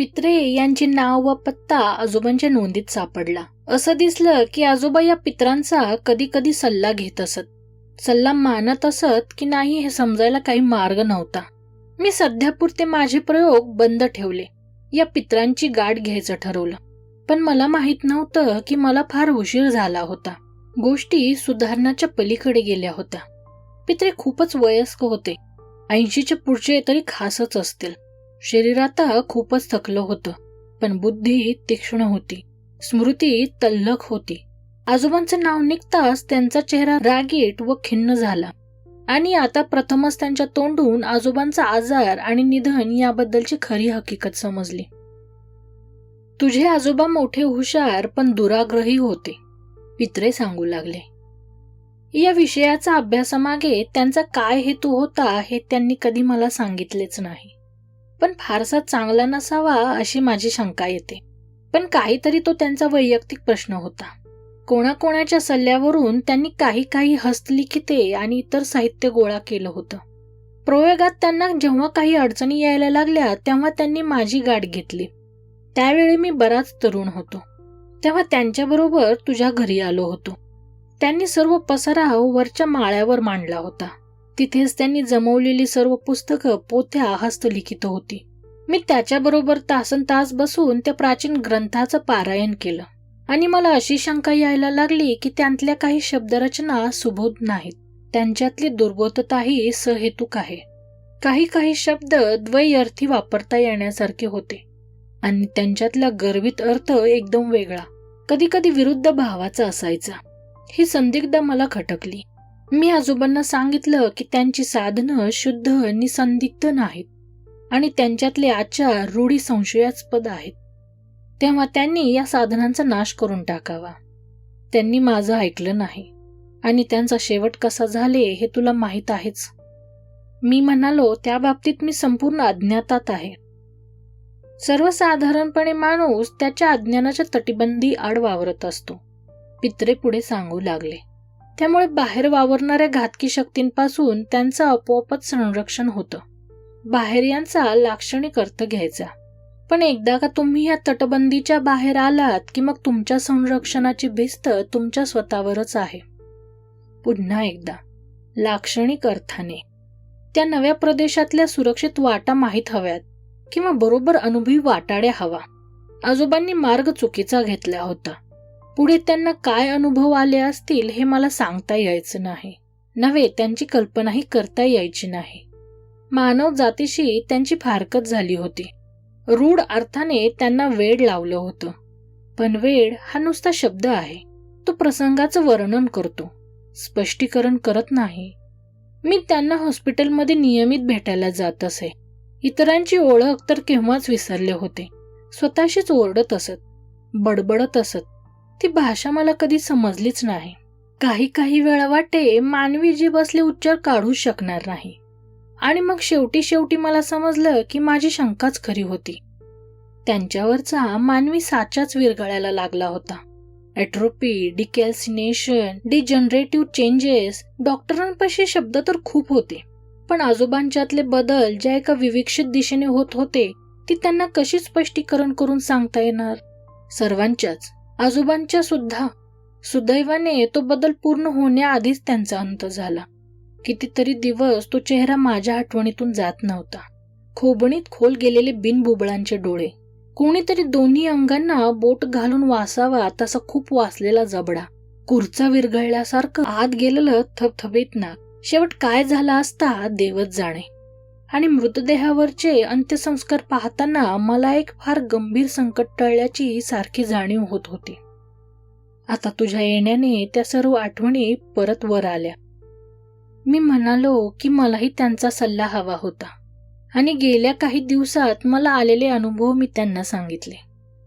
पित्रे यांची नाव व पत्ता आजोबांच्या नोंदीत सापडला. असं दिसलं की आजोबा या पित्रांचा कधी कधी सल्ला घेत असत. सल्ला मानत असत की नाही हे समजायला काही मार्ग नव्हता. मी सध्यापुरते माझे प्रयोग बंद ठेवले. या पित्रांची गाठ घ्यायचं ठरवलं. पण मला माहीत नव्हतं की मला फार उशीर झाला होता. गोष्टी सुधारण्याच्या पलीकडे गेल्या होत्या. पित्रे खूपच वयस्क होते. ऐंशीच्या पुढचे तरी खासच असतील. शरीरात खूपच थकलं होतं पण बुद्धी तीक्ष्ण होती. स्मृती तल्लख होती. आजोबांचं नाव निघताच त्यांचा चेहरा रागीट व खिन्न झाला. आणि आता प्रथमच त्यांच्या तोंडून आजोबांचा आजार आणि निधन याबद्दलची खरी हकीकत समजली. तुझे आजोबा मोठे हुशार पण दुराग्रही होते पित्रे सांगू लागले. या विषयाचा अभ्यासामागे त्यांचा काय हेतू होता हे त्यांनी कधी मला सांगितलेच नाही. पण फारसा चांगला नसावा अशी माझी शंका येते. पण काहीतरी तो त्यांचा वैयक्तिक प्रश्न होता. कोणाकोणाच्या सल्ल्यावरून त्यांनी काही काही हस्तलिखिते आणि इतर साहित्य गोळा केलं होतं. प्रयोगात त्यांना जेव्हा काही अडचणी यायला लागल्या तेव्हा त्यांनी माझी गाठ घेतली. त्यावेळी मी बराच तरुण होतो. तेव्हा त्यांच्याबरोबर तुझ्या घरी आलो होतो. त्यांनी सर्व पसराव वरच्या माळ्यावर मांडला होता. तिथेच त्यांनी जमवलेली सर्व पुस्तकं पोथ्या हस्तलिखित होती. मी त्याच्याबरोबर तासन तास बसून त्या प्राचीन ग्रंथाचं पारायण केलं. आणि मला अशी शंका यायला लागली की त्यांतल्या काही शब्दरचना सुबोध नाहीत. त्यांच्यातली दुर्बोधताही सहेतुक आहे. काही काही शब्द द्वैअर्थी वापरता येण्यासारखे होते. आणि त्यांच्यातला गर्वित अर्थ एकदम वेगळा. कधी कधी विरुद्ध भावाचा असायचा. ही संदिग्ध मला खटकली. मी आजोबांना सांगितलं की त्यांची साधनं शुद्ध निसंदिग्ध नाहीत आणि त्यांच्यातले आचार रूढी संशयास्पद आहेत. तेव्हा त्यांनी या साधनांचा नाश करून टाकावा. त्यांनी माझं ऐकलं नाही आणि त्यांचा शेवट कसा झाले हे तुला माहीत आहेच. मी म्हणालो त्या बाबतीत मी संपूर्ण अज्ञातात आहे. सर्वसाधारणपणे माणूस त्याच्या अज्ञानाच्या तटीबंदी आड वावरत असतो. पित्रे पुढे सांगू लागले. त्यामुळे बाहेर वावरणाऱ्या घातकी शक्तींपासून त्यांचं आपोआपच संरक्षण होतं. बाहेर यांचा लाक्षणिक अर्थ घ्यायचा. पण एकदा का तुम्ही या तटबंदीच्या बाहेर आलात की मग तुमच्या संरक्षणाची भिस्त तुमच्या स्वतःवरच आहे. पुन्हा एकदा. लाक्षणिक अर्थाने. त्या नव्या प्रदेशातल्या सुरक्षित वाटा माहीत हव्यात किंवा बरोबर अनुभवी वाटाड्या हवा. आजोबांनी मार्ग चुकीचा घेतला होता. पुढे त्यांना काय अनुभव आले असतील हे मला सांगता यायचं नाही. नव्हे त्यांची कल्पनाही करता यायची नाही. मानव जातीशी त्यांची फारकत झाली होती. रूढ अर्थाने त्यांना वेड लावलं होतं. पण वेड हा नुसता शब्द आहे. तो प्रसंगाचं वर्णन करतो. स्पष्टीकरण करत नाही. मी त्यांना हॉस्पिटलमध्ये नियमित भेटायला जात असे. इतरांची ओळख तर केव्हाच विसरले होते. स्वतःशीच ओरडत असत. बडबडत असत. ती भाषा मला कधी समजलीच नाही. काही काही वेळा वाटे मानवी जीभ असले उच्चार काढू शकणार नाही. आणि मग शेवटी शेवटी मला समजलं की माझी शंकाच खरी होती. त्यांच्यावरचा मानवी साचाच विरघळायला लागला होता. एट्रोपी डिकॅल्सिनेशन डिजनरेटिव्ह चेंजेस डॉक्टरांपाशी शब्द तर खूप होते. पण आजोबांच्यातले बदल ज्या एका विविक्षित दिशेने होत होते ती त्यांना कशी स्पष्टीकरण करून सांगता येणार? सर्वांच्याच. आजोबांच्या सुद्धा सुदैवाने तो बदल पूर्ण होण्याआधीच त्यांचा अंत झाला. कितीतरी दिवस तो चेहरा माझ्या आठवणीतून जात नव्हता. खोबणीत खोल गेलेले बिनबुबळांचे डोळे. कोणीतरी दोन्ही अंगांना बोट घालून वासावा तसा खूप वासलेला जबडा. कुर्चा विरघळल्यासारखं आत गेलेलं थपथपीत नाक. शेवट काय झाला असता देवच जाणे. आणि मृतदेहावरचे अंत्यसंस्कार पाहताना मला एक फार गंभीर संकट टळल्याची सारखी जाणीव होत होती. आता तुझ्या येण्याने त्या सर्व आठवणी परत वर आल्या. मी म्हणालो की मलाही त्यांचा सल्ला हवा होता. आणि गेल्या काही दिवसात मला आलेले अनुभव मी त्यांना सांगितले.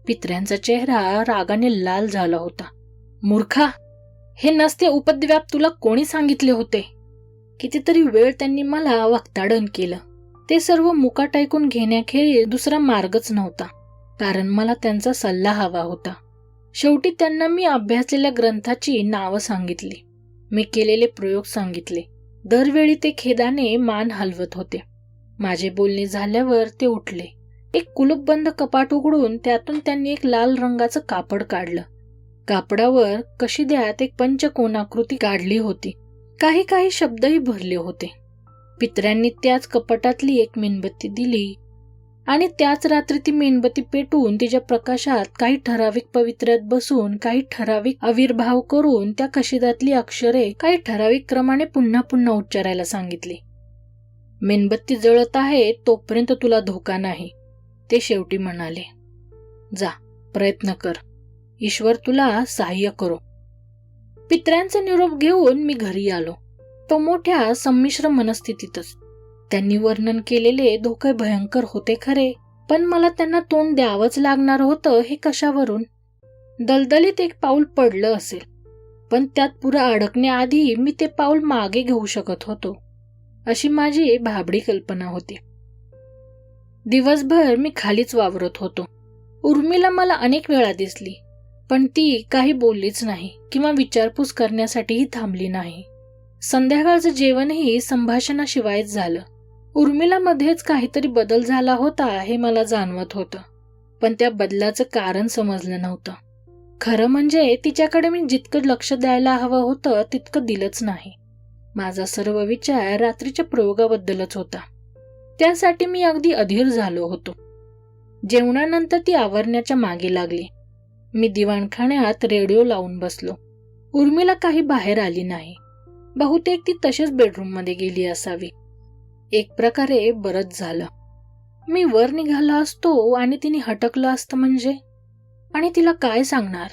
पित्र्यांचा चेहरा रागाने लाल झाला होता. मूर्खा हे नसते उपद्व्याप तुला कोणी सांगितले होते? कितीतरी वेळ त्यांनी मला वक्ताडन केलं. ते सर्व मुकाट ऐकून घेण्याखेरीज दुसरा मार्गच नव्हता कारण मला त्यांचा सल्ला हवा होता. शेवटी त्यांना मी अभ्यासलेल्या ग्रंथाची नावं सांगितली. मी केलेले प्रयोग सांगितले. दरवेळी ते खेदाने मान हलवत होते. माझे बोलणे झाल्यावर ते उठले. एक कुलूपबंद कपाट उघडून त्यातून त्यांनी एक लाल रंगाचं कापड काढलं. कापडावर कशी द्यात एक पंचकोनाकृती काढली होती. काही काही शब्दही भरले होते. पित्र्यांनी त्याच कपाटातली एक मेणबत्ती दिली आणि त्याच रात्री ती मेणबत्ती पेटून तिच्या प्रकाशात काही ठराविक पवित्र्यात बसून काही ठराविक आविर्भाव करून त्या कशिदातली अक्षरे काही ठराविक क्रमाने पुन्हा पुन्हा उच्चारायला सांगितली. मेणबत्ती जळत आहे तोपर्यंत तुला धोका नाही ते शेवटी म्हणाले. जा प्रयत्न कर. ईश्वर तुला सहाय्य करो. पित्र्यांचा निरोप घेऊन मी घरी आलो. तो मोठ्या संमिश्र मनस्थितीतच. त्यांनी वर्णन केलेले धोके भयंकर होते खरे पण मला त्यांना तोंड द्यावंच लागणार होतं हे कशावरून? दलदलीत एक पाऊल पडलं असेल पण त्यात पुरा अडकण्याआधी मी ते पाऊल मागे घेऊ शकत होतो अशी माझी भाबडी कल्पना होती. दिवसभर मी खालीच वावरत होतो. उर्मिला मला अनेक वेळा दिसली पण ती काही बोललीच नाही किंवा विचारपूस करण्यासाठीही थांबली नाही. संध्याकाळचं जेवणही संभाषणाशिवायच झालं. उर्मिलामध्येच काहीतरी बदल झाला होता हे मला जाणवत होतं. पण त्या बदलाचं कारण समजलं नव्हतं. खरं म्हणजे तिच्याकडे मी जितकं लक्ष द्यायला हवं होतं तितकं दिलंच नाही. माझा सर्व विचार रात्रीच्या प्रयोगाबद्दलच होता. त्यासाठी मी अगदी अधीर झालो होतो. जेवणानंतर ती आवरण्याच्या मागे लागली. मी दिवाणखान्यात रेडिओ लावून बसलो. उर्मिला काही बाहेर आली नाही. बहुतेक ती तशीच बेडरूममध्ये गेली असावी. एक प्रकारे बरंच झालं. मी वर निघाला असतो आणि तिने हटकलं असतं म्हणजे? आणि तिला काय सांगणार?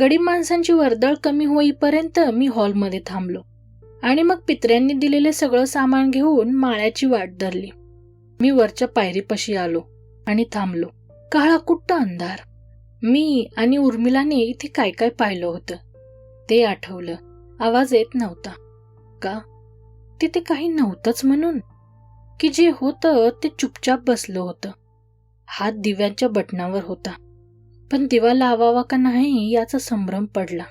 गरीब माणसांची वर्दळ कमी होईपर्यंत मी हॉलमध्ये थांबलो आणि मग पित्र्यांनी दिलेले सगळं सामान घेऊन माळ्याची वाट धरली. मी वरच्या पायरीपाशी आलो आणि थांबलो. काळा कुट्ट अंधार. मी आणि उर्मिलाने इथे काय काय पाहिलं होतं? ते आठवलं. आवाज येत नव्हता. का? तिथे काही नव्हतंच म्हणून. की जे होतं ते चुपचाप बसलं होतं. हात दिव्यांच्या बटणावर होता. पण दिवा लावावा का नाही याचा संभ्रम पडला.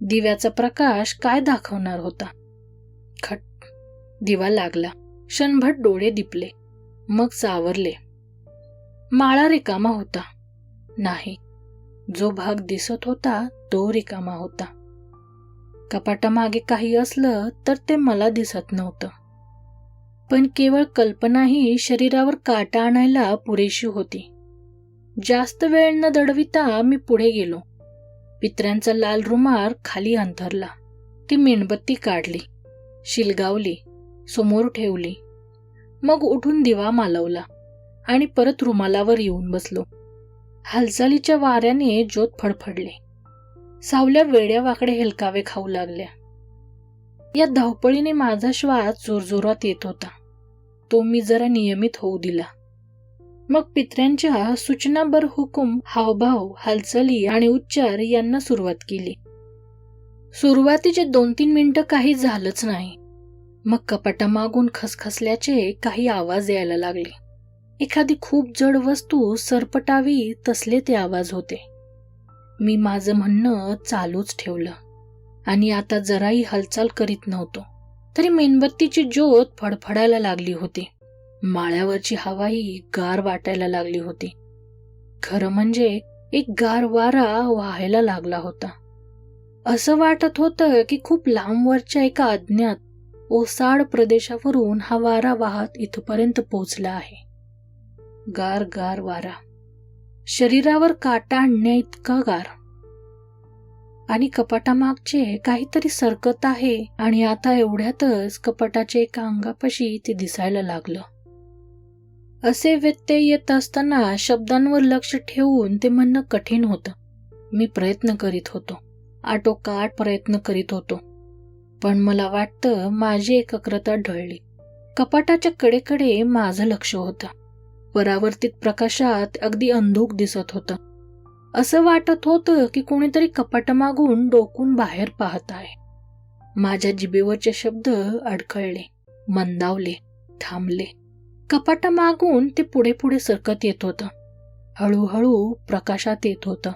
दिव्याचा प्रकाश काय दाखवणार होता? खट. दिवा लागला. क्षणभर डोळे दिपले. मग सावरले. माळा रिकामा होता. नाही. जो भाग दिसत होता तो रिकामा होता. कपाटामागे काही असलं तर ते मला दिसत नव्हतं. पण केवळ कल्पनाही शरीरावर काटा आणायला पुरेशी होती. जास्त वेळ न दडविता मी पुढे गेलो. पित्र्यांचा लाल रुमाल खाली अंथरला. ती मेणबत्ती काढली. शिलगावली. समोर ठेवली. मग उठून दिवा मालवला आणि परत रुमालावर येऊन बसलो. हालचालीच्या वाऱ्याने ज्योत फडफडले. सावल्या वेड्या वाकडे हेलकावे खाऊ लागल्या. या धावपळीने माझा श्वास जोरजोरात येत होता. तो मी जरा नियमित होऊ दिला. मग पित्र्यांच्या सूचनाबर हुकूम हावभाव हालचाली आणि उच्चार यांना सुरुवात केली. सुरुवातीचे दोन तीन मिनिटं काही झालंच नाही. मग कपाटामागून खसखसल्याचे काही आवाज यायला लागले. एखादी खूप जड वस्तू सरपटावी तसले ते आवाज होते. मी माझं म्हणणं चालूच ठेवलं. आणि आता जराही हालचाल करीत नव्हतो. तरी मेणबत्तीची ज्योत फडफडायला लागली होती. माळ्यावरची हवाही गार वाटायला लागली होती. खरं म्हणजे एक गार वारा व्हायला लागला होता. असं वाटत होतं की खूप लांबवरच्या एका अज्ञात ओसाड प्रदेशावरून हा वारा वाहत इथपर्यंत पोचला आहे. गार गार वारा. शरीरावर काटा आणण्या इतका गार. आणि कपाटामागचे काहीतरी सरकत आहे आणि आता एवढ्यातच कपाटाच्या एका अंगापाशी ते दिसायला लागलं. असे व्यत्यय येत असताना शब्दांवर लक्ष ठेवून ते म्हणणं कठीण होतं. मी प्रयत्न करीत होतो. आटोकाट प्रयत्न करीत होतो. पण मला वाटतं माझी एकाग्रता ढळली. कपाटाच्या कडेकडे माझं लक्ष होतं. परावर्तित प्रकाशात अगदी अंधूक दिसत होतं. असं वाटत होतं की कोणीतरी कपाटामागून डोकून बाहेर पाहत आहे. माझ्या जिबेवरचे शब्द अडखळले मंदावले थांबले. कपाटामागून ते पुढे पुढे सरकत येत होतं. हळूहळू प्रकाशात येत होतं.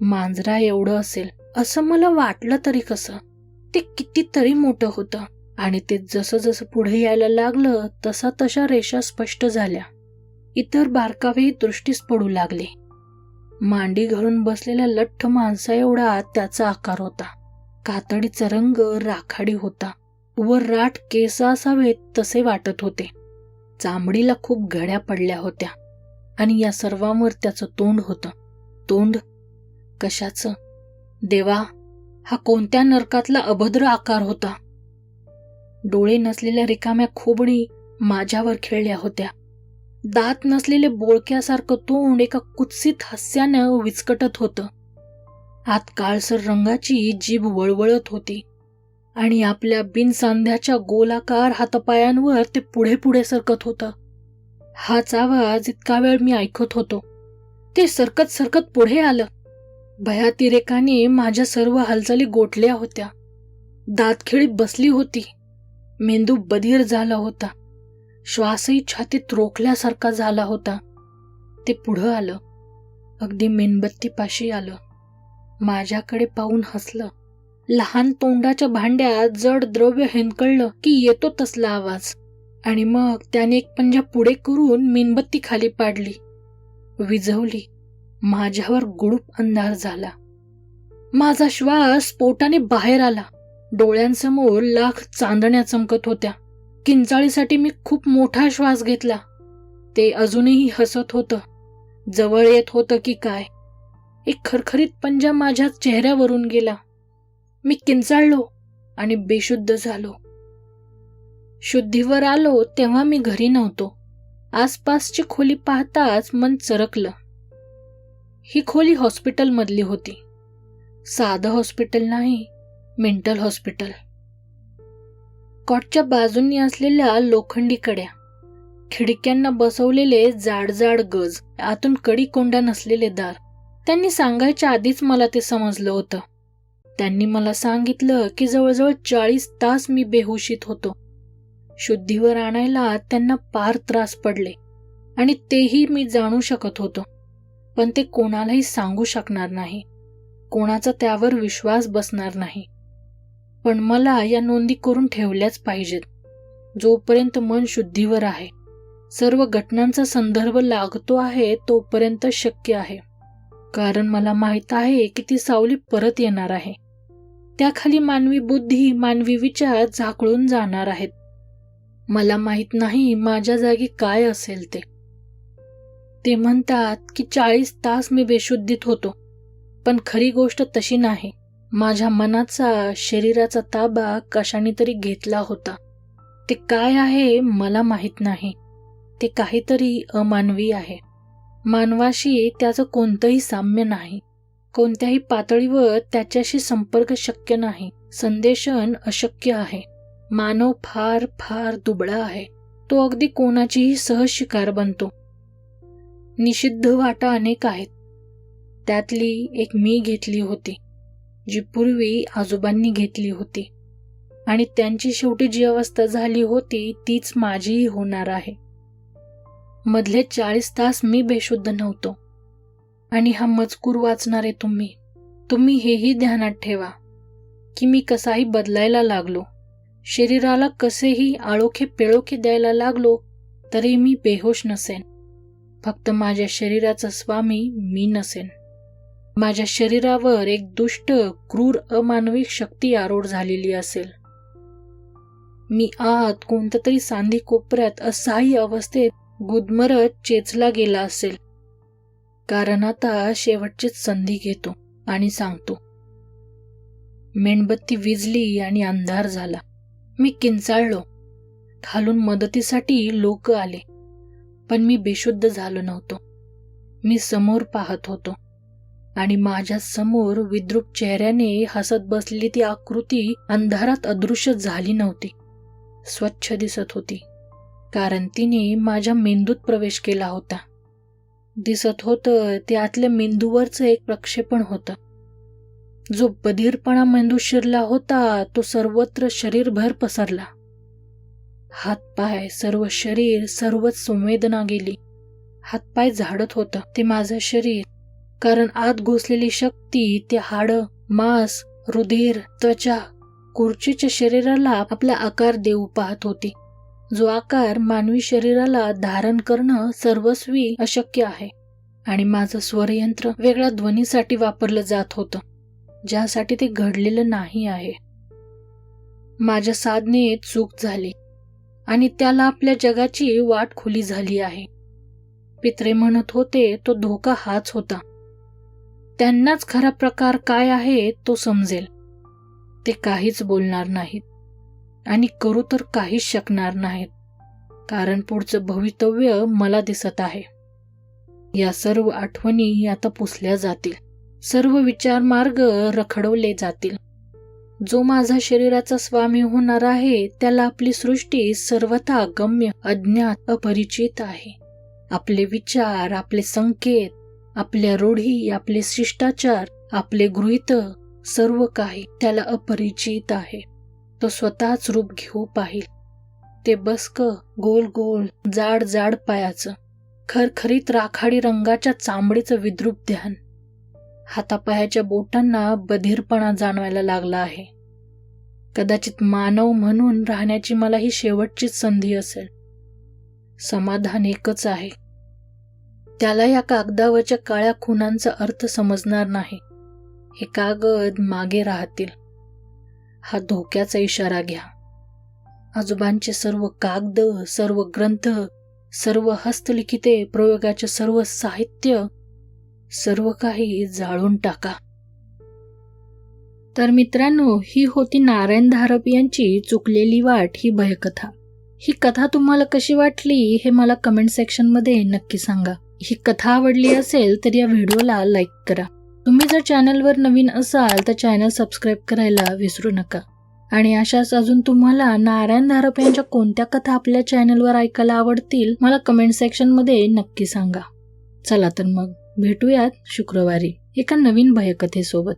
मांजरा एवढं असेल असं मला वाटलं तरी कसं? ते कितीतरी मोठं होतं आणि ते जसं जसं पुढे यायला लागलं तसा तशा रेषा स्पष्ट झाल्या. इतर बारकावेही दृष्टीस पडू लागले. मांडी घालून बसलेल्या लठ्ठ माणसा एवढा त्याचा आकार होता. कातडीचा रंग राखाडी होता व राठ केस असावेत तसे वाटत होते. चामडीला खूप घड्या पडल्या होत्या आणि या सर्वांवर त्याचं तोंड होतं. तोंड? कशाचं? देवा हा कोणत्या नरकातला अभद्र आकार होता? डोळे नसलेल्या रिकाम्या खोबणी माझ्यावर खेळल्या होत्या. दात नसलेले बोळक्यासारखं तोंड एका कुत्सित हास्यानं विचकटत होतं. आत काळसर रंगाची जीभ वळवळत होती आणि आपल्या बिनसांध्याच्या गोलाकार हातपायांवर ते पुढे पुढे सरकत होतं. हाच आवाज इतका वेळ मी ऐकत होतो. ते सरकत सरकत पुढे आलं. भयातिरेकाने माझ्या सर्व हालचाली गोठल्या होत्या. दातखिळी बसली होती. मेंदू बधीर झाला होता. श्वासही छातीत रोखल्यासारखा झाला होता. ते पुढं आलं. अगदी मेणबत्तीपाशी आलं. माझ्याकडे पाहून हसलं. लहान तोंडाच्या भांड्यात जड द्रव्य हेंकळलं की येतो तसला आवाज. आणि मग त्याने एक पंजा पुढे करून मेणबत्ती खाली पाडली. विझवली. माझ्यावर गुडूप अंधार झाला. माझा श्वास पोटाने बाहेर आला. डोळ्यांसमोर लाख चांदण्या चमकत होत्या. किंचाळीसाठी मी खूप मोठा श्वास घेतला. ते अजूनही हसत होतं. जवळ येत होतं की काय? एक खरखरीत पंजा माझ्या चेहऱ्यावरून गेला. मी किंचाळलो आणि बेशुद्ध झालो. शुद्धीवर आलो तेव्हा मी घरी नव्हतो. आसपासची खोली पाहताच मन चरकलं. ही खोली हॉस्पिटलमधली होती. साधं हॉस्पिटल नाही मेंटल हॉस्पिटल. कॉटच्या बाजूंनी असलेल्या लोखंडी कड्या खिडक्यांना बसवलेले जाड जाड गज आतून कडी कोंड्या नसलेले दार. त्यांनी सांगायच्या आधीच मला ते समजलं होतं. त्यांनी मला सांगितलं की जवळजवळ चाळीस तास मी बेहुशीत होतो. शुद्धीवर आणायला त्यांना पार त्रास पडले आणि तेही मी जाणू शकत होतो. पण ते कोणालाही सांगू शकणार नाही. कोणाचा त्यावर विश्वास बसणार नाही. पण मला या नोंदी करून ठेवल्याच पाहिजेत. जोपर्यंत मन शुद्धीवर आहे सर्व घटनांचा संदर्भ लागतो आहे तोपर्यंत शक्य आहे. कारण मला माहीत आहे की ती सावली परत येणार आहे. त्याखाली मानवी बुद्धी मानवी विचार झाकळून जाणार आहेत. मला माहीत नाही माझ्या जागी काय असेल ते. ते म्हणतात की चाळीस तास मी बेशुद्धीत होतो पण खरी गोष्ट तशी नाही. माझ्या मनाचा शरीराचा ताबा कशाने तरी घेतला होता. ते काय आहे मला माहीत नाही. ते काहीतरी अमानवी आहे. मानवाशी त्याचं कोणतंही साम्य नाही. कोणत्याही पातळीवर त्याच्याशी संपर्क शक्य नाही. संदेशन अशक्य आहे. मानव फार फार दुबळा आहे. तो अगदी कोणाचीही सहज शिकार बनतो. निषिद्ध वाटा अनेक आहेत. त्यातली एक मी घेतली होती. जी पूर्वी आजोबांनी घेतली होती. आणि त्यांची शेवटी जी अवस्था झाली होती तीच माझीही होणार आहे. मधले चाळीस तास मी बेशुद्ध नव्हतो. आणि हा मजकूर वाचणारे तुम्ही तुम्ही हेही ध्यानात ठेवा की मी कसाही बदलायला लागलो. शरीराला कसेही आळोखे पेळोखे द्यायला लागलो तरी मी बेहोश नसेन. फक्त माझ्या शरीराचा स्वामी मी नसेन. माझ्या शरीरावर एक दुष्ट क्रूर अमानविक शक्ती आरोढ झालेली असेल. मी आत कोणत्या तरी सांधी कोपऱ्यात असहाय्य अवस्थेत गुदमरत चेचला गेला असेल. कारण आता शेवटचीच संधी घेतो आणि सांगतो. मेणबत्ती विजली आणि अंधार झाला. मी किंचाळलो. खालून मदतीसाठी लोक आले. पण मी बेशुद्ध झालो नव्हतो. मी समोर पाहत होतो. आणि माझ्यासमोर विद्रूप चेहऱ्याने हसत बसलेली ती आकृती अंधारात अदृश्य झाली नव्हती. स्वच्छ दिसत होती. कारण तिने माझ्या मेंदूत प्रवेश केला होता. दिसत होतं ते आतल्या मेंदूवरचं एक प्रक्षेपण होतं. जो बधीरपणा मेंदू शिरला होता तो सर्वत्र शरीरभर पसरला. हातपाय सर्व शरीर सर्वच संवेदना गेली. हातपाय झाडत होतं. ते माझं शरीर कारण आत घुसलेली शक्ती ते हाड मांस रुधिर त्वचा खुर्चीच्या शरीराला आपला आकार देऊ पाहत होती. जो आकार मानवी शरीराला धारण करणं सर्वस्वी अशक्य आहे आणि माझं स्वरयंत्र वेगळ्या ध्वनीसाठी वापरलं जात होतं ज्यासाठी ते घडलेलं नाही आहे. माझ्या साधनेत चूक झाली आणि त्याला आपल्या जगाची वाट खुली झाली आहे. पित्रे म्हणत होते तो धोका हाच होता. त्यांनाच खरा प्रकार काय आहे तो समजेल. ते काहीच बोलणार नाहीत. आणि करू तर काहीच शकणार नाहीत. कारण पुढचं भवितव्य मला दिसत आहे. या सर्व आठवणी आता पुसल्या जातील. सर्व विचार मार्ग रखडवले जातील. जो माझा शरीराचा स्वामी होणार आहे त्याला आपली सृष्टी सर्वथा गम्य अज्ञात अपरिचित आहे. आपले विचार आपले संकेत आपल्या रूढी आपले शिष्टाचार आपले गृहित सर्व काही त्याला अपरिचित आहे. तो स्वतःच रूप घेऊ पाहिल. ते बसक गोल गोल जाड जाड पायाचं खरखरीत राखाडी रंगाच्या चांबडीचं विद्रूप ध्यान. हातापायाच्या बोटांना बधीरपणा जाणवायला लागला आहे. कदाचित मानव म्हणून राहण्याची मला ही शेवटचीच संधी असेल. समाधान एकच आहे. त्याला या कागदावरच्या काळ्या खुनांचा अर्थ समजणार नाही. हे कागद मागे राहतील. हा धोक्याचा इशारा घ्या. आजोबांचे सर्व कागद सर्व ग्रंथ सर्व हस्तलिखिते प्रयोगाचे सर्व साहित्य सर्व काही जाळून टाका. तर मित्रांनो ही होती नारायण धारप यांची चुकलेली वाट ही भयकथा. ही कथा तुम्हाला कशी वाटली हे मला कमेंट सेक्शनमध्ये नक्की सांगा. ही कथा आवडली असेल तर या व्हिडिओला लाईक करा. तुम्ही जर चॅनलवर नवीन असाल तर चॅनल सबस्क्राईब करायला विसरू नका. आणि अशाच अजून तुम्हाला नारायण धारप यांच्या कोणत्या कथा आपल्या चॅनलवर ऐकायला आवडतील मला कमेंट सेक्शनमध्ये नक्की सांगा. चला तर मग भेटूयात शुक्रवारी एका नवीन भयकथेसोबत.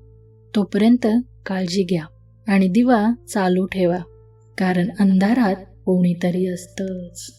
तोपर्यंत काळजी घ्या आणि दिवा चालू ठेवा कारण अंधारात कोणीतरी असतंच.